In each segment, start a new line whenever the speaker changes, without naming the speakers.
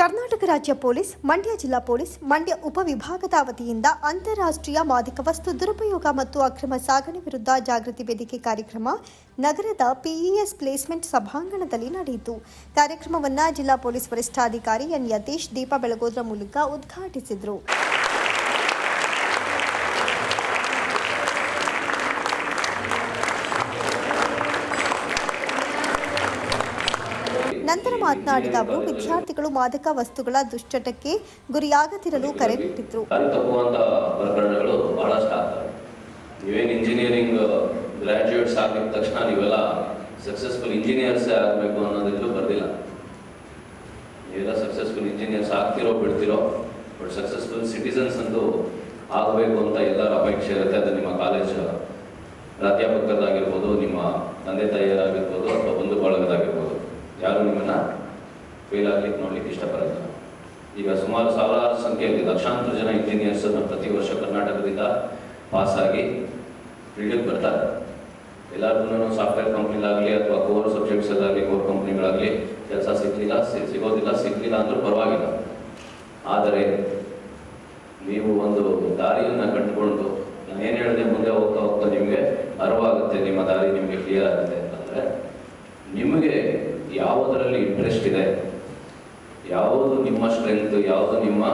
ಕರ್ನಾಟಕ ರಾಜ್ಯ ಪೊಲೀಸ್, ಮಂಡ್ಯ ಜಿಲ್ಲಾ ಪೊಲೀಸ್, ಮಂಡ್ಯ ಉಪವಿಭಾಗದ ವತಿಯಿಂದ ಅಂತಾರಾಷ್ಟ್ರೀಯ ಮಾದಕ ವಸ್ತು ದುರುಪಯೋಗ ಮತ್ತು ಅಕ್ರಮ ಸಾಗಣೆ ವಿರುದ್ಧ ಜಾಗೃತಿ ವೇದಿಕೆ ಕಾರ್ಯಕ್ರಮ ನಗರದ ಪಿಇಎಸ್ ಪ್ಲೇಸ್ಮೆಂಟ್ ಸಭಾಂಗಣದಲ್ಲಿ ನಡೆಯಿತು. ಕಾರ್ಯಕ್ರಮವನ್ನು ಜಿಲ್ಲಾ ಪೊಲೀಸ್ ವರಿಷ್ಠಾಧಿಕಾರಿ ಎನ್ ಯತೀಶ್ ದೀಪ ಬೆಳಗೋದ್ರ ಮೂಲಕ ಉದ್ಘಾಟಿಸಿದರು. ಮಾತನಾಡಿದ ಅವರು, ವಿದ್ಯಾರ್ಥಿಗಳು ಮಾದಕ ವಸ್ತುಗಳ ದುಶ್ಚಟಕ್ಕೆ ಗುರಿಯಾಗದಿರಲು ಕರೆ ನೀಡಿದ್ರು
ಪ್ರಕರಣಗಳು ಬಹಳಷ್ಟು ಆಗ್ತವೆ. ನೀವೇನು ಇಂಜಿನಿಯರಿಂಗ್ ಗ್ರಾಜುಯೇಟ್ಸ್ ಆಗಿದ ತಕ್ಷಣ ನೀವೆಲ್ಲ ಸಕ್ಸಸ್ಫುಲ್ ಇಂಜಿನಿಯರ್ಸ್ ಆಗಬೇಕು ಅನ್ನೋದಿದ್ರು ಬರ್ದಿಲ್ಲ. ನೀವೆಲ್ಲ ಸಕ್ಸಸ್ಫುಲ್ ಇಂಜಿನಿಯರ್ಸ್ ಆಗ್ತಿರೋ, ಬಿಡ್ತಿರೋ ಬಟ್ ಸಕ್ಸಸ್ಫುಲ್ ಸಿಟಿಸನ್ಸ್ ಅಂತೂ ಆಗಬೇಕು ಅಂತ ಎಲ್ಲರ ಅಪೇಕ್ಷೆ ಇರುತ್ತೆ. ಅದು ನಿಮ್ಮ ಕಾಲೇಜ್ ಪ್ರಾಧ್ಯಾಪಕರದಾಗಿರ್ಬೋದು ನಿಮ್ಮ ತಂದೆ ತಾಯಿಯರಾಗಿರ್ಬೋದು ಅಥವಾ ಬಂಧು ಬಳಗದಾಗಿರ್ಬೋದು ಯಾರು ನಿಮ್ಮನ್ನ ಫೇಲ್ ಆಗ್ಲಿಕ್ಕೆ ನೋಡ್ಲಿಕ್ಕೆ ಇಷ್ಟಪಡಲ್ಲ. ಈಗ ಸುಮಾರು ಸಾವಿರಾರು ಸಂಖ್ಯೆಯಲ್ಲಿ ಲಕ್ಷಾಂತರ ಜನ ಇಂಜಿನಿಯರ್ಸ್ ಪ್ರತಿ ವರ್ಷ ಕರ್ನಾಟಕದಿಂದ ಪಾಸ್ ಆಗಿ ಫೀಲ್ಡಿಗೆ ಬರ್ತಾರೆ. ಎಲ್ಲರಿಗೂ ಸಾಫ್ಟ್ವೇರ್ ಕಂಪ್ನಿಲಾಗಲಿ ಅಥವಾ ಕೋರ್ ಸಬ್ಜೆಕ್ಟ್ಸ್ ಅಲ್ಲಾಗಲಿ ಕೋರ್ ಕಂಪ್ನಿಗಳಾಗಲಿ ಕೆಲಸ ಸಿಗಲಿಲ್ಲ ಸಿಗೋದಿಲ್ಲ, ಸಿಗ್ಲಿಲ್ಲ ಅಂದ್ರೂ ಪರವಾಗಿಲ್ಲ. ಆದರೆ ನೀವು ಒಂದು ದಾರಿಯನ್ನು ಕಂಡುಕೊಂಡು, ನಾನು ಏನು ಹೇಳಿದೆ, ಮುಂದೆ ಹೋಗ್ತಾ ಹೋಗ್ತಾ ನಿಮಗೆ ಅರಿವಾಗುತ್ತೆ, ನಿಮ್ಮ ದಾರಿ ನಿಮಗೆ ಕ್ಲಿಯರ್ ಆಗುತ್ತೆ ಅಂತಂದರೆ ನಿಮಗೆ ಯಾವುದರಲ್ಲಿ ಇಂಟ್ರೆಸ್ಟ್ ಇದೆ ಯಾವುದು ನಿಮ್ಮ ಸ್ಟ್ರೆಂತ್ ಯಾವುದು ನಿಮ್ಮ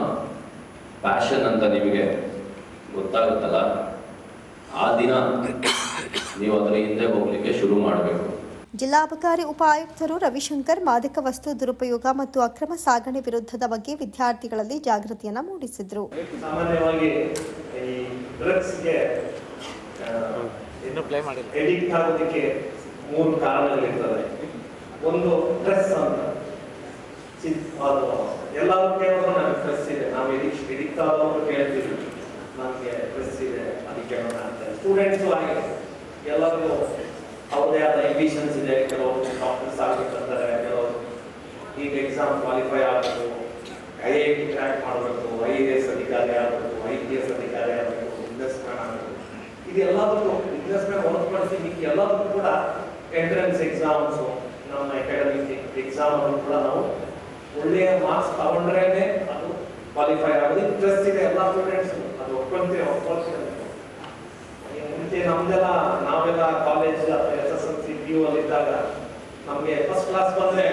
ಪ್ಯಾಷನ್ ಅಂತ ನಿಮಗೆ ಗೊತ್ತಾಗುತ್ತಲ್ಲ ಆ ದಿನ ನೀವು ಅದರ ಹಿಂದೆ ಹೋಗ್ಲಿಕ್ಕೆ ಶುರು ಮಾಡಬೇಕು.
ಜಿಲ್ಲಾಬಕಾರಿ ಉಪ ಆಯುಕ್ತರು ರವಿಶಂಕರ್ ಮಾದಕ ವಸ್ತು ದುರುಪಯೋಗ ಮತ್ತು ಅಕ್ರಮ ಸಾಗಣೆ ವಿರುದ್ಧದ ಬಗ್ಗೆ ವಿದ್ಯಾರ್ಥಿಗಳಲ್ಲಿ ಜಾಗೃತಿಯನ್ನು ಮೂಡಿಸಿದರು.
ಸಾಮಾನ್ಯವಾಗಿ ಈ ಡ್ರಗ್ಸ್ಗೆ ಎಡಿಕ್ಟ್ ಆಗೋದಕ್ಕೆ ಮೂರು ಕಾರಣಗಳಿರ್ತದೆ ಒಂದು ಸ್ಟ್ರೆಸ್ ಅಂತ. ಅದು ಎಲ್ಲರೂ ಕೇಳೋದು ನನಗೆ ಪ್ರೆಸ್ ಇದೆ. ನಾವು ಎಡಿಕ್ ಎಡಿಕ್ಟ್ ಆದವರು ಕೇಳ್ತೀವಿ. ನನಗೆ ಪ್ರೆಸ್ ಇದೆ ಅದಕ್ಕೆ ಕೇಳೋಣ ಅಂತ. ಸ್ಟೂಡೆಂಟ್ಸು ಹಾಗೆ. ಎಲ್ಲರಿಗೂ ಅವ್ರದೇ ಆದ ಎಂಬಿಷನ್ಸ್ ಇದೆ. ಕೆಲವರು ಡಾಕ್ಟರ್ಸ್ ಆಗಬೇಕಂತಾರೆ, ಕೆಲವರು ಈಗ ಎಕ್ಸಾಮ್ ಕ್ವಾಲಿಫೈ ಆಗಬೇಕು. ಐ ಐ ಟಿ ಕ್ರ್ಯಾಕ್ ಮಾಡಬೇಕು. ಐ ಎ ಎಸ್ ಅಧಿಕಾರಿ ಆಗಬೇಕು. ಐ ಪಿ ಎಸ್ ಅಧಿಕಾರಿ ಆಗಬೇಕು. ಬಿಸ್ನೆಸ್ ಮ್ಯಾನ್ ಆಗಬೇಕು. ಇದೆಲ್ಲದಕ್ಕೂ ಬಿಸ್ನೆಸ್ ಮ್ಯಾನ್ ಹೊರತುಪಡಿಸಿ ಮಿಕ್ಕಿ ಎಲ್ಲದಕ್ಕೂ ಕೂಡ ಎಂಟ್ರೆನ್ಸ್ ಎಕ್ಸಾಮ್ಸು ನಮ್ಮ ಅಕಾಡೆಮಿಕ್ ಎಕ್ಸಾಮ್ ಕೂಡ ನಾವು ಒಳ್ಳೆಯ ಮಾರ್ಕ್ಸ್ ತಗೊಂಡ್ರೇನೆ ಅದು ಕ್ವಾಲಿಫೈ ಆಗೋದು. ಇಂಟ್ರೆಸ್ಟ್ ಇದೆ, ಎಲ್ಲ ಸ್ಟೂಡೆಂಟ್ಸ್ ಅದು ಒಪ್ಕೊಂತೀವಿ ಒಪ್ಕೊಳ್ತೀವಿ ಮುಂಚೆ ನಮ್ದೆಲ್ಲ, ನಾವೆಲ್ಲ ಕಾಲೇಜ್ ಅಥವಾ S S L C P U ಅಲ್ಲಿ ಇದ್ದಾಗ ನಮಗೆ ಫಸ್ಟ್ ಕ್ಲಾಸ್ ಬಂದ್ರೆ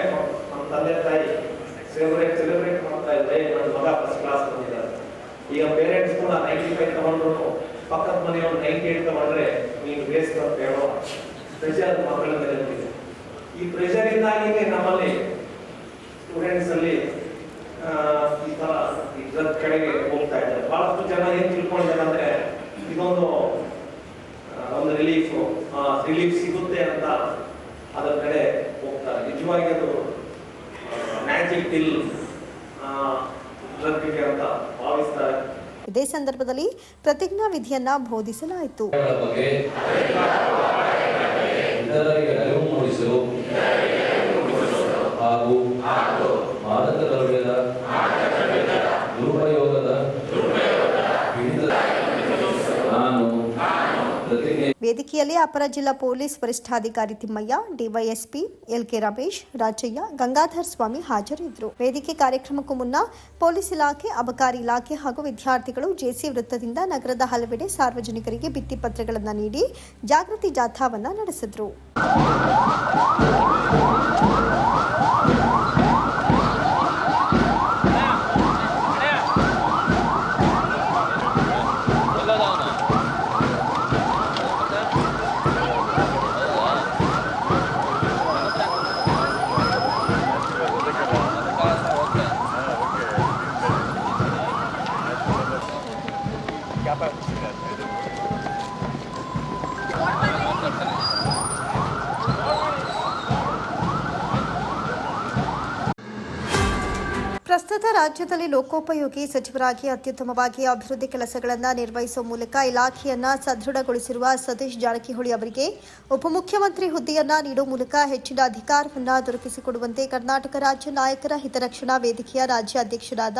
ನಮ್ಮ ತಂದೆ, ತಾಯಿ ಸೆಲೆಬ್ರೇಟ್ ಸೆಲೆಬ್ರೇಟ್ ಮಾಡ್ತಾ ಇದ್ರೆ ನನ್ನ ಮಗ ಫಸ್ಟ್ ಕ್ಲಾಸ್ ಬಂದಿದ್ದಾರೆ ಈಗ ಪೇರೆಂಟ್ಸ್ ಕೂಡ ನೈಂಟಿ ಫೈವ್ ತಗೊಂಡ್ರು, ಪಕ್ಕದ ಮನೆಯವ್ರು ನೈಂಟಿ ಏಟ್ ತಗೊಂಡ್ರೆ ನೀನು ವೇಸ್ಟ್ ಅಂತ ಹೇಳೋ ಪ್ರೆಷರ್ ಮಕ್ಕಳ ಮೇಲೆ ಈ ಪ್ರೆಷರ್ ಇಂದಾಗಿನೇ ನಮ್ಮಲ್ಲಿ ಸ್ಟೂಡೆಂಟ್ಸ್ ಅಲ್ಲಿ ಆ, ಈ ಥರ ಈ drug ಕಡೆಗೆ ಹೋಗ್ತಾ ಇದ್ದಾರೆ. ಭಾಳಷ್ಟು ಜನ ಏನು ತಿಳ್ಕೊಂಡಿದ್ದಾರೆ ಅಂದರೆ ಇದೊಂದು ಒಂದು ರಿಲೀಫು ರಿಲೀಫ್ ಸಿಗುತ್ತೆ ಅಂತ ಅದರ ಕಡೆ ಹೋಗ್ತಾರೆ. ನಿಜವಾಗಿ ಅದು ಮ್ಯಾಜಿಕ್ ಟಿಲ್ ಡ್ರಗ್ಗೆ ಅಂತ ಭಾವಿಸ್ತಾರೆ.
ಇದೇ ಸಂದರ್ಭದಲ್ಲಿ ಪ್ರತಿಜ್ಞಾ ವಿಧಿಯನ್ನ ಬೋಧಿಸಲಾಯಿತು.
ಮಾದಕ ದ್ರವ್ಯದ ದುರುಪಯೋಗದ
ವೇದಿಕೆಯಲ್ಲಿ ಅಪರ ಜಿಲ್ಲಾ ಪೊಲೀಸ್ ವರಿಷ್ಠಾಧಿಕಾರಿ ತಿಮ್ಮಯ್ಯ, ಡಿವೈಎಸ್ಪಿ ಎಲ್ಕೆ ರಮೇಶ್, ರಾಜಯ್ಯ, ಗಂಗಾಧರ್ ಸ್ವಾಮಿ ಹಾಜರಿದ್ದರು. ವೇದಿಕೆ ಕಾರ್ಯಕ್ರಮಕ್ಕೂ ಮುನ್ನ ಪೊಲೀಸ್ ಇಲಾಖೆ, ಅಬಕಾರಿ ಇಲಾಖೆ ಹಾಗೂ ವಿದ್ಯಾರ್ಥಿಗಳು ಜೆಸಿ ವೃತ್ತದಿಂದ ನಗರದ ಹಲವೆಡೆ ಸಾರ್ವಜನಿಕರಿಗೆ ಭಿತ್ತಿಪತ್ರಗಳನ್ನು ನೀಡಿ ಜಾಗೃತಿ ಜಾಥಾವನ್ನ ನಡೆಸಿದ್ರು. ಪ್ರಸ್ತುತ ರಾಜ್ಯದಲ್ಲಿ ಲೋಕೋಪಯೋಗಿ ಸಚಿವರಾಗಿ ಅತ್ಯುತ್ತಮವಾಗಿ ಅಭಿವೃದ್ಧಿ ಕೆಲಸಗಳನ್ನು ನಿರ್ವಹಿಸುವ ಮೂಲಕ ಇಲಾಖೆಯನ್ನ ಸದೃಢಗೊಳಿಸಿರುವ ಸತೀಶ್ ಜಾರಕಿಹೊಳಿ ಅವರಿಗೆ ಉಪಮುಖ್ಯಮಂತ್ರಿ ಹುದ್ದೆಯನ್ನ ನೀಡುವ ಮೂಲಕ ಹೆಚ್ಚಿನ ಅಧಿಕಾರವನ್ನ ದೊರಕಿಸಿಕೊಡುವಂತೆ ಕರ್ನಾಟಕ ರಾಜ್ಯ ನಾಯಕರ ಹಿತರಕ್ಷಣಾ ವೇದಿಕೆಯ ರಾಜ್ಯ ಅಧ್ಯಕ್ಷರಾದ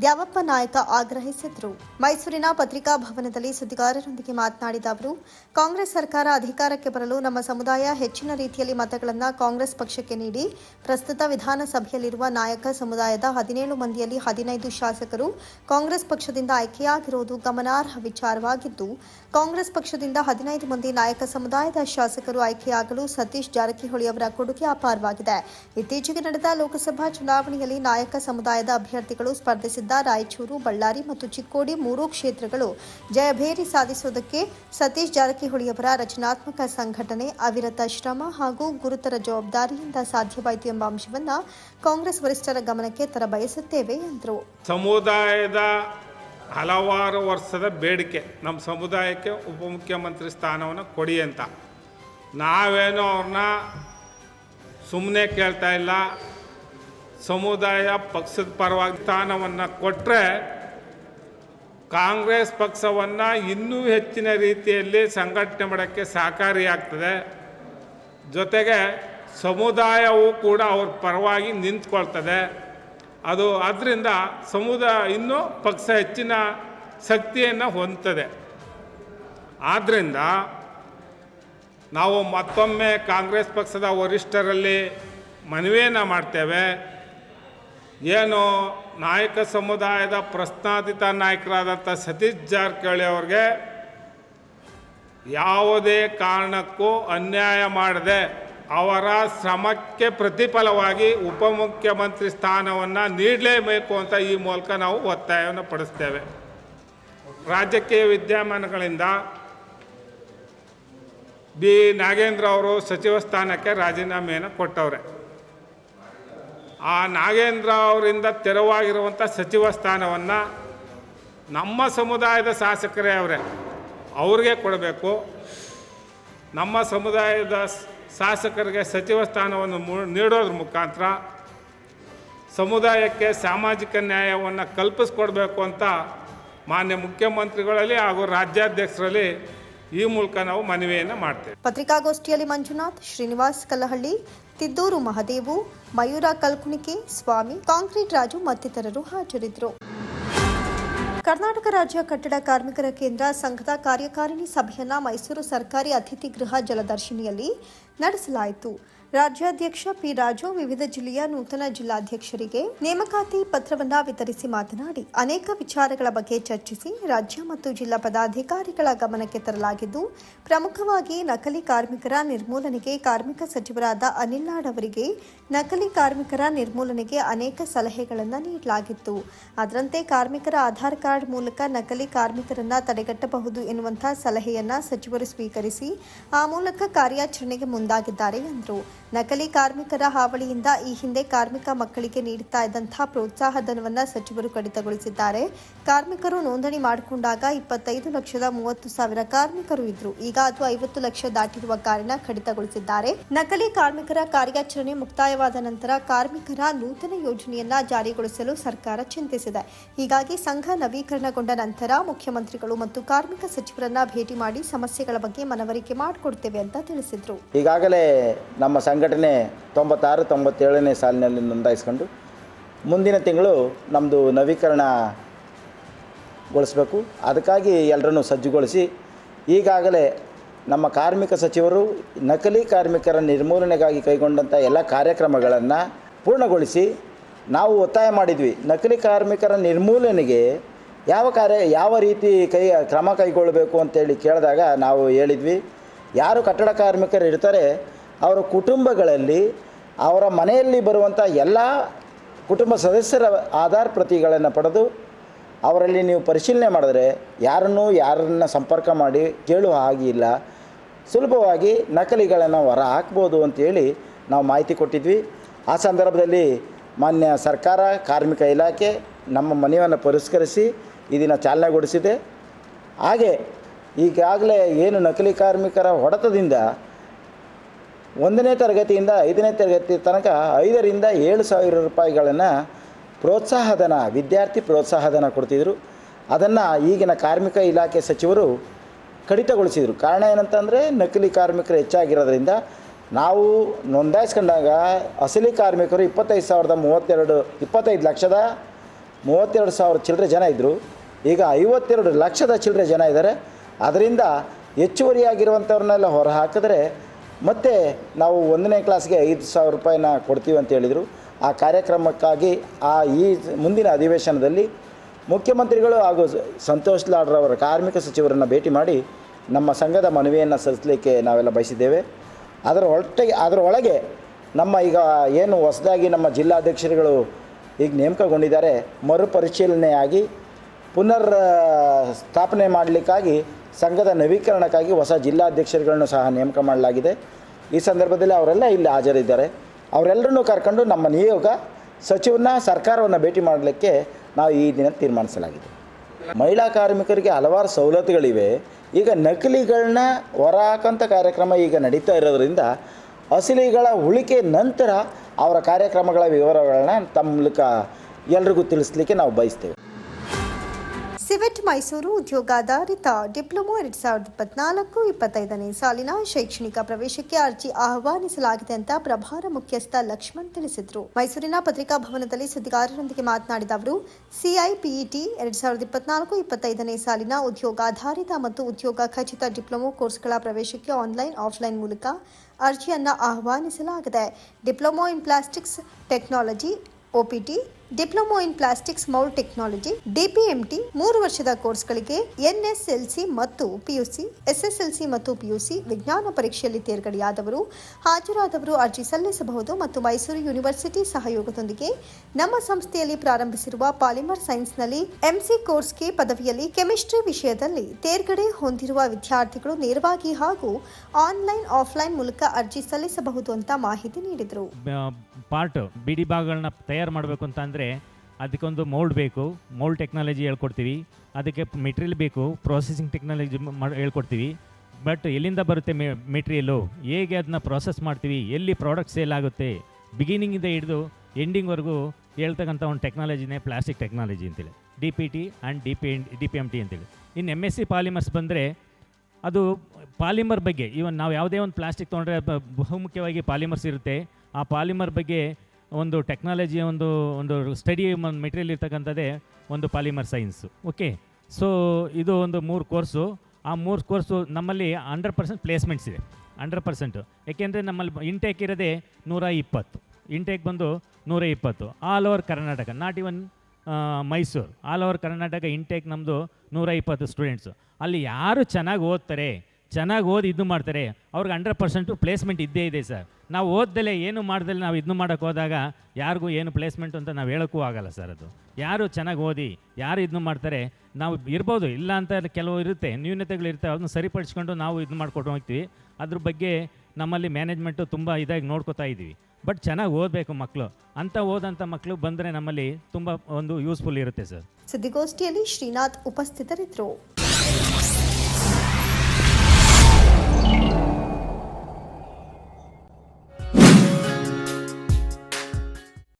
ದ್ಯಾವಪ್ಪ ನಾಯಕ ಆಗ್ರಹಿಸಿದರು. ಮೈಸೂರಿನ ಪತ್ರಿಕಾ ಭವನದಲ್ಲಿ ಸುದ್ದಿಗಾರರೊಂದಿಗೆ ಮಾತನಾಡಿದ ಅವರು, ಕಾಂಗ್ರೆಸ್ ಸರ್ಕಾರ ಅಧಿಕಾರಕ್ಕೆ ಬರಲು ನಮ್ಮ ಸಮುದಾಯ ಹೆಚ್ಚಿನ ರೀತಿಯಲ್ಲಿ ಮತಗಳನ್ನು ಕಾಂಗ್ರೆಸ್ ಪಕ್ಷಕ್ಕೆ ನೀಡಿ, ಪ್ರಸ್ತುತ ವಿಧಾನಸಭೆಯಲ್ಲಿರುವ ನಾಯಕ ಸಮುದಾಯದ ಹದಿನಾರು ಹದಿನೇಳು ಮಂದಿಯಲ್ಲಿ ಹದಿನೈದು ಶಾಸಕರು ಕಾಂಗ್ರೆಸ್ ಪಕ್ಷದಿಂದ ಆಯ್ಕೆಯಾಗಿರುವುದು ಗಮನಾರ್ಹ ವಿಚಾರವಾಗಿದ್ದು, ಕಾಂಗ್ರೆಸ್ ಪಕ್ಷದಿಂದ ಹದಿನೈದು ಮಂದಿ ನಾಯಕ ಸಮುದಾಯದ ಶಾಸಕರು ಆಯ್ಕೆಯಾಗಲು ಸತೀಶ್ ಜಾರಕಿಹೊಳಿ ಅವರ ಕೊಡುಗೆ ಅಪಾರವಾಗಿದೆ. ಇತ್ತೀಚೆಗೆ ನಡೆದ ಲೋಕಸಭಾ ಚುನಾವಣೆಯಲ್ಲಿ ನಾಯಕ ಸಮುದಾಯದ ಅಭ್ಯರ್ಥಿಗಳು ಸ್ಪರ್ಧಿಸಿದ್ದ ರಾಯಚೂರು, ಬಳ್ಳಾರಿ ಮತ್ತು ಚಿಕ್ಕೋಡಿ ಮೂರೂ ಕ್ಷೇತ್ರಗಳು ಜಯಭೇರಿ ಸಾಧಿಸುವುದಕ್ಕೆ ಸತೀಶ್ ಜಾರಕಿಹೊಳಿ ಅವರ ರಚನಾತ್ಮಕ ಸಂಘಟನೆ ಅವಿರತ ಶ್ರಮ ಹಾಗೂ ಗುರುತರ ಜವಾಬ್ದಾರಿಯಿಂದ ಸಾಧ್ಯವಾಯಿತು ಎಂಬ ಅಂಶವನ್ನು ಕಾಂಗ್ರೆಸ್ ವರಿಷ್ಠರ ಗಮನಕ್ಕೆ ತರಬಯಸುತ್ತೇವೆ ಎಂದರು.
ಸಮುದಾಯದ ಹಲವಾರು ವರ್ಷದ ಬೇಡಿಕೆ, ನಮ್ಮ ಸಮುದಾಯಕ್ಕೆ ಉಪಮುಖ್ಯಮಂತ್ರಿ ಸ್ಥಾನವನ್ನು ಕೊಡಿ ಅಂತ. ನಾವೇನೋ ಅವ್ರನ್ನ ಸುಮ್ಮನೆ ಕೇಳ್ತಾ ಇಲ್ಲ. ಸಮುದಾಯ ಪಕ್ಷದ ಪರವಾಗಿ ಸ್ಥಾನವನ್ನು ಕೊಟ್ಟರೆ ಕಾಂಗ್ರೆಸ್ ಪಕ್ಷವನ್ನು ಇನ್ನೂ ಹೆಚ್ಚಿನ ರೀತಿಯಲ್ಲಿ ಸಂಘಟನೆ ಮಾಡೋಕ್ಕೆ ಸಹಕಾರಿಯಾಗ್ತದೆ. ಜೊತೆಗೆ ಸಮುದಾಯವು ಕೂಡ ಅವ್ರ ಪರವಾಗಿ ನಿಂತ್ಕೊಳ್ತದೆ. ಅದು ಆದ್ದರಿಂದ ಸಮುದಾಯ ಇನ್ನೂ ಪಕ್ಷ ಹೆಚ್ಚಿನ ಶಕ್ತಿಯನ್ನು ಹೊಂದ್ತದೆ. ಆದ್ದರಿಂದ ನಾವು ಮತ್ತೊಮ್ಮೆ ಕಾಂಗ್ರೆಸ್ ಪಕ್ಷದ ವರಿಷ್ಠರಲ್ಲಿ ಮನವಿಯನ್ನು ಮಾಡ್ತೇವೆ. ಏನು ನಾಯಕ ಸಮುದಾಯದ ಪ್ರಶ್ನಾತೀತ ನಾಯಕರಾದಂಥ ಸತೀಶ್ ಜಾರಕಿಹೊಳಿ ಅವ್ರಿಗೆ ಯಾವುದೇ ಕಾರಣಕ್ಕೂ ಅನ್ಯಾಯ ಮಾಡದೆ ಅವರ ಶ್ರಮಕ್ಕೆ ಪ್ರತಿಫಲವಾಗಿ ಉಪಮುಖ್ಯಮಂತ್ರಿ ಸ್ಥಾನವನ್ನು ನೀಡಲೇಬೇಕು ಅಂತ ಈ ಮೂಲಕ ನಾವು ಒತ್ತಾಯವನ್ನು ಪಡಿಸ್ತೇವೆ. ರಾಜಕೀಯ ವಿದ್ಯಮಾನಗಳಿಂದ ಬಿ ನಾಗೇಂದ್ರ ಅವರು ಸಚಿವ ಸ್ಥಾನಕ್ಕೆ ರಾಜೀನಾಮೆಯನ್ನು ಕೊಟ್ಟವ್ರೆ. ಆ ನಾಗೇಂದ್ರ ಅವರಿಂದ ತೆರವಾಗಿರುವಂಥ ಸಚಿವ ಸ್ಥಾನವನ್ನು ನಮ್ಮ ಸಮುದಾಯದ ಶಾಸಕರೇ ಅವರೇ. ಅವ್ರಿಗೆ ಕೊಡಬೇಕು. ನಮ್ಮ ಸಮುದಾಯದ ಶಾಸಕರಿಗೆ ಸಚಿವ ಸ್ಥಾನವನ್ನು ನೀಡೋದ್ರ ಮುಖಾಂತರ ಸಮುದಾಯಕ್ಕೆ ಸಾಮಾಜಿಕ ನ್ಯಾಯವನ್ನು ಕಲ್ಪಿಸ್ಕೊಡ್ಬೇಕು ಅಂತ ಮಾನ್ಯ ಮುಖ್ಯಮಂತ್ರಿಗಳಲ್ಲಿ ಹಾಗೂ ರಾಜ್ಯಾಧ್ಯಕ್ಷರಲ್ಲಿ ಈ ಮೂಲಕ ನಾವು ಮನವಿಯನ್ನು ಮಾಡ್ತೇವೆ.
ಪತ್ರಿಕಾಗೋಷ್ಠಿಯಲ್ಲಿ ಮಂಜುನಾಥ್, ಶ್ರೀನಿವಾಸ್ ಕಲ್ಲಹಳ್ಳಿ, ತಿದ್ದೂರು ಮಹದೇವು, ಮಯೂರ ಕಲ್ಕುಣಿಕೆ, ಸ್ವಾಮಿ, ಕಾಂಕ್ರೀಟ್ ರಾಜು ಮತ್ತಿತರರು ಹಾಜರಿದ್ದರು. ಕರ್ನಾಟಕ ರಾಜ್ಯ ಕಟ್ಟಡ ಕಾರ್ಮಿಕರ ಕೇಂದ್ರ ಸಂಘದ ಕಾರ್ಯಕಾರಿಣಿ ಸಭೆಯನ್ನ ಮೈಸೂರು ಸರ್ಕಾರಿ ಅತಿಥಿ ಗೃಹ ಜಲದರ್ಶಿನಿಯಲ್ಲಿ ನಡೆಸಲಾಯಿತು. ರಾಜ್ಯಾಧ್ಯಕ್ಷ ಪಿ ರಾಜು ವಿವಿಧ ಜಿಲ್ಲೆಯ ನೂತನ ಜಿಲ್ಲಾಧ್ಯಕ್ಷರಿಗೆ ನೇಮಕಾತಿ ಪತ್ರವನ್ನು ವಿತರಿಸಿ ಮಾತನಾಡಿ, ಅನೇಕ ವಿಚಾರಗಳ ಬಗ್ಗೆ ಚರ್ಚಿಸಿ ರಾಜ್ಯ ಮತ್ತು ಜಿಲ್ಲಾ ಪದಾಧಿಕಾರಿಗಳ ಗಮನಕ್ಕೆ ತರಲಾಗಿದ್ದು, ಪ್ರಮುಖವಾಗಿ ನಕಲಿ ಕಾರ್ಮಿಕರ ನಿರ್ಮೂಲನೆಗೆ ಕಾರ್ಮಿಕ ಸಚಿವರಾದ ಅನಿಲ್ ನಾಡ್ ಅವರಿಗೆ ನಕಲಿ ಕಾರ್ಮಿಕರ ನಿರ್ಮೂಲನೆಗೆ ಅನೇಕ ಸಲಹೆಗಳನ್ನು ನೀಡಲಾಗಿತ್ತು. ಅದರಂತೆ ಕಾರ್ಮಿಕರ ಆಧಾರ್ ಕಾರ್ಡ್ ಮೂಲಕ ನಕಲಿ ಕಾರ್ಮಿಕರನ್ನ ತಡೆಗಟ್ಟಬಹುದು ಎನ್ನುವಂತಹ ಸಲಹೆಯನ್ನ ಸಚಿವರು ಸ್ವೀಕರಿಸಿ, ಆ ಮೂಲಕ ಕಾರ್ಯಾಚರಣೆಗೆ ಮುಂದಾಗಿದ್ದಾರೆ ಎಂದರು. ನಕಲಿ ಕಾರ್ಮಿಕರ ಹಾವಳಿಯಿಂದ ಈ ಹಿಂದೆ ಕಾರ್ಮಿಕ ಮಕ್ಕಳಿಗೆ ನೀಡುತ್ತಾ ಇದ್ದಂತಹ ಪ್ರೋತ್ಸಾಹಧನವನ್ನ ಸಚಿವರು ಕಡಿತಗೊಳಿಸಿದ್ದಾರೆ. ಕಾರ್ಮಿಕರು ನೋಂದಣಿ ಮಾಡಿಕೊಂಡಾಗ ಇಪ್ಪತ್ತೈದು ಲಕ್ಷದ ಮೂವತ್ತು ಸಾವಿರ ಕಾರ್ಮಿಕರು ಇದ್ರು. ಈಗ ಅದು ಐವತ್ತು ಲಕ್ಷ ದಾಟಿರುವ ಕಾರಣ ಕಡಿತಗೊಳಿಸಿದ್ದಾರೆ. ನಕಲಿ ಕಾರ್ಮಿಕರ ಕಾರ್ಯಾಚರಣೆ ಮುಕ್ತಾಯವಾದ ನಂತರ ಕಾರ್ಮಿಕರ ನೂತನ ಯೋಜನೆಯನ್ನ ಜಾರಿಗೊಳಿಸಲು ಸರ್ಕಾರ ಚಿಂತಿಸಿದೆ. ಹೀಗಾಗಿ ಸಂಘ ನವೀಕರಣಗೊಂಡ ನಂತರ ಮುಖ್ಯಮಂತ್ರಿಗಳು ಮತ್ತು ಕಾರ್ಮಿಕ ಸಚಿವರನ್ನ ಭೇಟಿ ಮಾಡಿ ಸಮಸ್ಯೆಗಳ ಬಗ್ಗೆ ಮನವರಿಕೆ ಮಾಡಿಕೊಡ್ತೇವೆ ಅಂತ ತಿಳಿಸಿದ್ರು.
ಈಗಾಗಲೇ ನಮ್ಮ ಸಂಘಟನೆ ತೊಂಬತ್ತಾರು, ತೊಂಬತ್ತೇಳನೇ ಸಾಲಿನಲ್ಲಿ ನೋಂದಾಯಿಸ್ಕೊಂಡು ಮುಂದಿನ ತಿಂಗಳು ನಮ್ಮದು ನವೀಕರಣಗೊಳಿಸಬೇಕು ಅದಕ್ಕಾಗಿ ಎಲ್ಲರನ್ನು ಸಜ್ಜುಗೊಳಿಸಿ ಈಗಾಗಲೇ ನಮ್ಮ ಕಾರ್ಮಿಕ ಸಚಿವರು ನಕಲಿ ಕಾರ್ಮಿಕರ ನಿರ್ಮೂಲನೆಗಾಗಿ ಕೈಗೊಂಡಂಥ ಎಲ್ಲ ಕಾರ್ಯಕ್ರಮಗಳನ್ನು ಪೂರ್ಣಗೊಳಿಸಿ ನಾವು ಒತ್ತಾಯ ಮಾಡಿದ್ವಿ. ನಕಲಿ ಕಾರ್ಮಿಕರ ನಿರ್ಮೂಲನೆಗೆ ಯಾವ ಕಾರ್ಯ, ಯಾವ ರೀತಿ ಕೈ, ಕ್ರಮ ಕೈಗೊಳ್ಳಬೇಕು ಅಂತೇಳಿ ಕೇಳಿದಾಗ ನಾವು ಹೇಳಿದ್ವಿ. ಯಾರು ಕಟ್ಟಡ ಕಾರ್ಮಿಕರು ಇರ್ತಾರೆ ಅವರ ಕುಟುಂಬಗಳಲ್ಲಿ, ಅವರ ಮನೆಯಲ್ಲಿ ಬರುವಂಥ ಎಲ್ಲ ಕುಟುಂಬ ಸದಸ್ಯರ ಆಧಾರ್ ಪ್ರತಿಗಳನ್ನು ಪಡೆದು ಅವರಲ್ಲಿ ನೀವು ಪರಿಶೀಲನೆ ಮಾಡಿದ್ರೆ ಯಾರನ್ನೂ ಯಾರನ್ನ ಸಂಪರ್ಕ ಮಾಡಿ ಕೇಳುವ ಹಾಗಿಲ್ಲ ಸುಲಭವಾಗಿ ನಕಲಿಗಳನ್ನು ಹೊರ ಹಾಕ್ಬೋದು ಅಂತೇಳಿ ನಾವು ಮಾಹಿತಿ ಕೊಟ್ಟಿದ್ವಿ. ಆ ಸಂದರ್ಭದಲ್ಲಿ ಮಾನ್ಯ ಸರ್ಕಾರ, ಕಾರ್ಮಿಕ ಇಲಾಖೆ ನಮ್ಮ ಮನೆಯನ್ನು ಪುರಸ್ಕರಿಸಿ ಇದನ್ನು ಚಾಲನೆಗೊಳಿಸಿದೆ. ಹಾಗೆ ಈಗಾಗಲೇ ಏನು ನಕಲಿ ಕಾರ್ಮಿಕರ ಹೊಡೆತದಿಂದ ಒಂದನೇ ತರಗತಿಯಿಂದ ಐದನೇ ತರಗತಿ ತನಕ ಐದರಿಂದ ಏಳು ಸಾವಿರ ರೂಪಾಯಿಗಳನ್ನು ಪ್ರೋತ್ಸಾಹಧನ, ವಿದ್ಯಾರ್ಥಿ ಪ್ರೋತ್ಸಾಹಧನ ಕೊಡ್ತಿದ್ರು. ಅದನ್ನು ಈಗಿನ ಕಾರ್ಮಿಕ ಇಲಾಖೆ ಸಚಿವರು ಕಡಿತಗೊಳಿಸಿದರು. ಕಾರಣ ಏನಂತಂದರೆ, ನಕಲಿ ಕಾರ್ಮಿಕರು ಹೆಚ್ಚಾಗಿರೋದ್ರಿಂದ ನಾವು ನೋಂದಾಯಿಸ್ಕೊಂಡಾಗ ಅಸಲಿ ಕಾರ್ಮಿಕರು ಇಪ್ಪತ್ತೈದು ಸಾವಿರದ ಮೂವತ್ತೆರಡು, ಇಪ್ಪತ್ತೈದು ಲಕ್ಷದ ಮೂವತ್ತೆರಡು ಸಾವಿರ ಚಿಲ್ಲರೆ ಜನ ಇದ್ದರು ಈಗ ಐವತ್ತೆರಡು ಲಕ್ಷದ ಚಿಲ್ಲರೆ ಜನ ಇದ್ದಾರೆ ಅದರಿಂದ ಹೆಚ್ಚುವರಿಯಾಗಿರುವಂಥವ್ರನ್ನೆಲ್ಲ ಹೊರ ಹಾಕಿದ್ರೆ ಮತ್ತೆ ನಾವು ಒಂದನೇ ಕ್ಲಾಸ್ಗೆ ಐದು ಸಾವಿರ ರೂಪಾಯಿನ ಕೊಡ್ತೀವಿ ಅಂತ ಹೇಳಿದರು. ಆ ಕಾರ್ಯಕ್ರಮಕ್ಕಾಗಿ ಆ ಈ ಮುಂದಿನ ಅಧಿವೇಶನದಲ್ಲಿ ಮುಖ್ಯಮಂತ್ರಿಗಳು ಹಾಗೂ ಸಂತೋಷ್ ಲಾಡ್ರವರ ಕಾರ್ಮಿಕ ಸಚಿವರನ್ನು ಭೇಟಿ ಮಾಡಿ ನಮ್ಮ ಸಂಘದ ಮನವಿಯನ್ನು ಸಲ್ಲಿಸಲಿಕ್ಕೆ ನಾವೆಲ್ಲ ಬಯಸಿದ್ದೇವೆ. ಅದರ ಒಟ್ಟಿಗೆ ಅದರ ಒಳಗೆ ನಮ್ಮ ಈಗ ಏನು ಹೊಸದಾಗಿ ನಮ್ಮ ಜಿಲ್ಲಾಧ್ಯಕ್ಷರುಗಳು ಈಗ ನೇಮಕಗೊಂಡಿದ್ದಾರೆ, ಮರುಪರಿಶೀಲನೆಯಾಗಿ ಪುನರ್ ಸ್ಥಾಪನೆ ಮಾಡಲಿಕ್ಕಾಗಿ ಸಂಘದ ನವೀಕರಣಕ್ಕಾಗಿ ಹೊಸ ಜಿಲ್ಲಾಧ್ಯಕ್ಷರುಗಳನ್ನು ಸಹ ನೇಮಕ ಮಾಡಲಾಗಿದೆ. ಈ ಸಂದರ್ಭದಲ್ಲಿ ಅವರೆಲ್ಲ ಇಲ್ಲಿ ಹಾಜರಿದ್ದಾರೆ. ಅವರೆಲ್ಲರನ್ನೂ ಕರ್ಕೊಂಡು ನಮ್ಮ ನಿಯೋಗ ಸಚಿವನ ಸರ್ಕಾರವನ್ನು ಭೇಟಿ ಮಾಡಲಿಕ್ಕೆ ನಾವು ಈ ದಿನ ತೀರ್ಮಾನಿಸಲಾಗಿದೆ. ಮಹಿಳಾ ಕಾರ್ಮಿಕರಿಗೆ ಹಲವಾರು ಸವಲತ್ತುಗಳಿವೆ. ಈಗ ನಕಲಿಗಳನ್ನ ಹೊರಹಾಕಂಥ ಕಾರ್ಯಕ್ರಮ ಈಗ ನಡೀತಾ ಇರೋದರಿಂದ ಅಸಲಿಗಳ ಉಳಿಕೆ ನಂತರ ಅವರ ಕಾರ್ಯಕ್ರಮಗಳ ವಿವರಗಳನ್ನ ತಮ್ಮ ಮೂಲಕ ಎಲ್ರಿಗೂ ತಿಳಿಸ್ಲಿಕ್ಕೆ ನಾವು ಬಯಸ್ತೇವೆ.
ಸಿವೆಟ್ ಮೈಸೂರು ಉದ್ಯೋಗಾಧಾರಿತ ಡಿಪ್ಲೊಮೊ ಎರಡ್ ಸಾವಿರದ ಇಪ್ಪತ್ನಾಲ್ಕು ಇಪ್ಪತ್ತೈದನೇ ಸಾಲಿನ ಶೈಕ್ಷಣಿಕ ಪ್ರವೇಶಕ್ಕೆ ಅರ್ಜಿ ಆಹ್ವಾನಿಸಲಾಗಿದೆ ಅಂತ ಪ್ರಭಾರ ಮುಖ್ಯಸ್ಥ ಲಕ್ಷ್ಮಣ್ ತಿಳಿಸಿದರು. ಮೈಸೂರಿನ ಪತ್ರಿಕಾ ಭವನದಲ್ಲಿ ಸುದ್ದಿಗಾರರೊಂದಿಗೆ ಮಾತನಾಡಿದ ಅವರು, ಸಿಐಪಿಇಟಿ ಎರಡ್ ಸಾವಿರದ ಇಪ್ಪತ್ನಾಲ್ಕು ಇಪ್ಪತ್ತೈದನೇ ಸಾಲಿನ ಉದ್ಯೋಗಾಧಾರಿತ ಮತ್ತು ಉದ್ಯೋಗ ಖಚಿತ ಡಿಪ್ಲೊಮೊ ಕೋರ್ಸ್ಗಳ ಪ್ರವೇಶಕ್ಕೆ ಆನ್ಲೈನ್, ಆಫ್ಲೈನ್ ಮೂಲಕ ಅರ್ಜಿಯನ್ನು ಆಹ್ವಾನಿಸಲಾಗಿದೆ. Diploma in plastics technology OPT diploma in plastics mould technology, DPMT, ಮೂರು ವರ್ಷದ ಕೋರ್ಸ್ಗಳಿಗೆ ಎನ್ಎಸ್ಎಲ್ಸಿ ಮತ್ತು ಪಿಯುಸಿ ಎಸ್ಎಸ್ಎಲ್ಸಿ ಮತ್ತು ಪಿಯುಸಿ ವಿಜ್ಞಾನ ಪರೀಕ್ಷೆಯಲ್ಲಿ ತೇರ್ಗಡೆಯಾದವರು, ಹಾಜರಾದವರು ಅರ್ಜಿ ಸಲ್ಲಿಸಬಹುದು ಮತ್ತು ಮೈಸೂರು ಯೂನಿವರ್ಸಿಟಿ ಸಹಯೋಗದೊಂದಿಗೆ ನಮ್ಮ ಸಂಸ್ಥೆಯಲ್ಲಿ ಪ್ರಾರಂಭಿಸಿರುವ ಪಾಲಿಮರ್ ಸೈನ್ಸ್ನಲ್ಲಿ ಎಂಸಿ ಕೋರ್ಸ್ಗೆ ಪದವಿಯಲ್ಲಿ ಕೆಮಿಸ್ಟ್ರಿ ವಿಷಯದಲ್ಲಿ ತೇರ್ಗಡೆ ಹೊಂದಿರುವ ವಿದ್ಯಾರ್ಥಿಗಳು ನೇರವಾಗಿ ಹಾಗೂ ಆನ್ಲೈನ್, ಆಫ್ಲೈನ್ ಮೂಲಕ ಅರ್ಜಿ ಸಲ್ಲಿಸಬಹುದು ಅಂತ ಮಾಹಿತಿ ನೀಡಿದರು.
ಪಾರ್ಟ್ ಬಿಡಿ ಭಾಗಗಳನ್ನ ತಯಾರು ಮಾಡಬೇಕು ಅಂತ ಅಂದರೆ ಅದಕ್ಕೊಂದು ಮೌಲ್ಡ್ ಬೇಕು, ಮೌಲ್ಡ್ ಟೆಕ್ನಾಲಜಿ ಹೇಳ್ಕೊಡ್ತೀವಿ, ಅದಕ್ಕೆ ಮೆಟೀರಿಯಲ್ ಬೇಕು, ಪ್ರೊಸೆಸಿಂಗ್ ಟೆಕ್ನಾಲಜಿ ಹೇಳ್ಕೊಡ್ತೀವಿ, ಬಟ್ ಎಲ್ಲಿಂದ ಬರುತ್ತೆ ಮೆ, ಮೆಟೀರಿಯಲ್ಲು? ಹೇಗೆ ಅದನ್ನ ಪ್ರಾಸೆಸ್ ಮಾಡ್ತೀವಿ? ಎಲ್ಲಿ ಪ್ರಾಡಕ್ಟ್ ಸೇಲ್ ಆಗುತ್ತೆ? ಬಿಗಿನಿಂಗಿಂದ ಹಿಡಿದು ಎಂಡಿಂಗ್ವರೆಗೂ ಹೇಳ್ತಕ್ಕಂಥ ಒಂದು ಟೆಕ್ನಾಲಜಿನೇ ಪ್ಲಾಸ್ಟಿಕ್ ಟೆಕ್ನಾಲಜಿ ಅಂತೇಳಿ D P T and D P D P M T ಅಂತೇಳಿ ಇನ್ನು ಎಂ ಎಸ್ ಸಿ ಪಾಲಿಮರ್ಸ್ ಬಂದರೆ ಅದು ಪಾಲಿಮರ್ ಬಗ್ಗೆ ಇವನ್ ನಾವು ಯಾವುದೇ ಒಂದು ಪ್ಲಾಸ್ಟಿಕ್ ತೊಗೊಂಡ್ರೆ ಬಹುಮುಖ್ಯವಾಗಿ ಪಾಲಿಮರ್ಸ್ ಇರುತ್ತೆ. ಆ ಪಾಲಿಮರ್ ಬಗ್ಗೆ ಒಂದು ಟೆಕ್ನಾಲಜಿಯ ಒಂದು ಒಂದು ಸ್ಟಡಿ ಮೆಟೀರಿಯಲ್ ಇರ್ತಕ್ಕಂಥದ್ದೇ ಒಂದು ಪಾಲಿಮರ್ ಸೈನ್ಸು ಓಕೆ ಸೊ ಇದು ಒಂದು ಮೂರು ಕೋರ್ಸು ಆ ಮೂರು ಕೋರ್ಸು ನಮ್ಮಲ್ಲಿ ಹಂಡ್ರೆಡ್ ಪರ್ಸೆಂಟ್ ಪ್ಲೇಸ್ಮೆಂಟ್ಸ್ ಇದೆ. ಹಂಡ್ರೆಡ್ ಪರ್ಸೆಂಟು ಏಕೆಂದರೆ ನಮ್ಮಲ್ಲಿ ಇಂಟೇಕ್ ಇರೋದೇ ನೂರ ಇಪ್ಪತ್ತು ಇಂಟೇಕ್ ಬಂದು ನೂರ ಇಪ್ಪತ್ತು all over Karnataka not even Mysuru all over Karnataka intake ನಮ್ಮದು ನೂರ ಇಪ್ಪತ್ತು ಸ್ಟೂಡೆಂಟ್ಸು ಅಲ್ಲಿ ಯಾರು ಚೆನ್ನಾಗಿ ಓದ್ತಾರೆ, ಚೆನ್ನಾಗಿ ಓದಿ ಇದು ಮಾಡ್ತಾರೆ, ಅವ್ರಿಗೆ ಹಂಡ್ರೆಡ್ ಪರ್ಸೆಂಟು ಪ್ಲೇಸ್ಮೆಂಟ್ ಇದ್ದೇ ಇದೆ ಸರ್ ನಾವು ಓದ್ದಲೇ ಏನು ಮಾಡ್ದಲೆ ನಾವು ಇದನ್ನು ಮಾಡೋಕ್ಕೆ ಹೋದಾಗ ಯಾರಿಗೂ ಏನು ಪ್ಲೇಸ್ಮೆಂಟ್ ಅಂತ ನಾವು ಹೇಳೋಕ್ಕೂ ಆಗಲ್ಲ ಸರ್ ಅದು. ಯಾರು ಚೆನ್ನಾಗಿ ಓದಿ, ಯಾರು ಇದನ್ನು ಮಾಡ್ತಾರೆ, ನಾವು ಇರ್ಬೋದು, ಇಲ್ಲ ಅಂತ ಕೆಲವು ಇರುತ್ತೆ, ನ್ಯೂನತೆಗಳು ಇರ್ತವೆ ಅದನ್ನ ಸರಿಪಡಿಸ್ಕೊಂಡು ನಾವು ಇದನ್ನು ಮಾಡ್ಕೊಂಡು ಹೋಗ್ತೀವಿ. ಅದ್ರ ಬಗ್ಗೆ ನಮ್ಮಲ್ಲಿ ಮ್ಯಾನೇಜ್ಮೆಂಟು ತುಂಬ ಇದಾಗಿ ನೋಡ್ಕೋತಾ ಇದ್ದೀವಿ. ಬಟ್ ಚೆನ್ನಾಗಿ ಓದಬೇಕು ಮಕ್ಕಳು ಅಂತ ಓದಂಥ ಮಕ್ಕಳು ಬಂದರೆ ನಮ್ಮಲ್ಲಿ ತುಂಬ ಒಂದು ಯೂಸ್ಫುಲ್ ಇರುತ್ತೆ ಸರ್.
ಸುದ್ದಿಗೋಷ್ಠಿಯಲ್ಲಿ ಶ್ರೀನಾಥ್ ಉಪಸ್ಥಿತರಿದ್ದರು